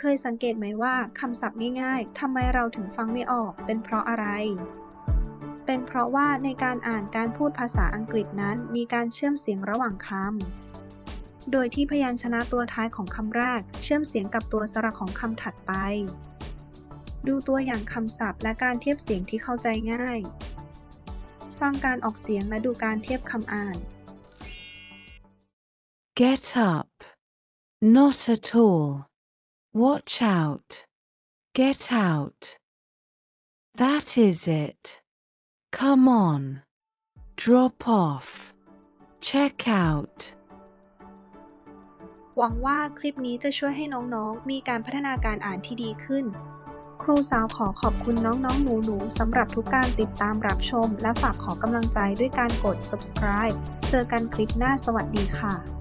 เคยสังเกตไหมว่าคำศัพท์ง่ายๆทำไมเราถึงฟังไม่ออก เป็นเพราะอะไร เป็นเพราะว่าในการอ่านการพูดภาษาอังกฤษนั้นมีการเชื่อมเสียงระหว่างคำ โดยที่พยัญชนะตัวท้ายของคำแรก เชื่อมเสียงกับตัวสระของคำถัดไป ดูตัวอย่างคำศัพท์และการเทียบเสียงที่เข้าใจง่าย ฟังการออกเสียงและดูการเทียบคำอ่าน Get up. Not at all. Watch out. Get out. That is it. Come on. Drop off. Check out. หวังว่าคลิปนี้จะช่วยให้น้องๆ มีการพัฒนาการอ่านที่ดีขึ้น ครูสาวขอขอบคุณน้องๆ หนูๆ สำหรับทุกการติดตามรับชม และฝากขอกำลังใจด้วยการกด subscribe เจอกันคลิปหน้าสวัสดีค่ะ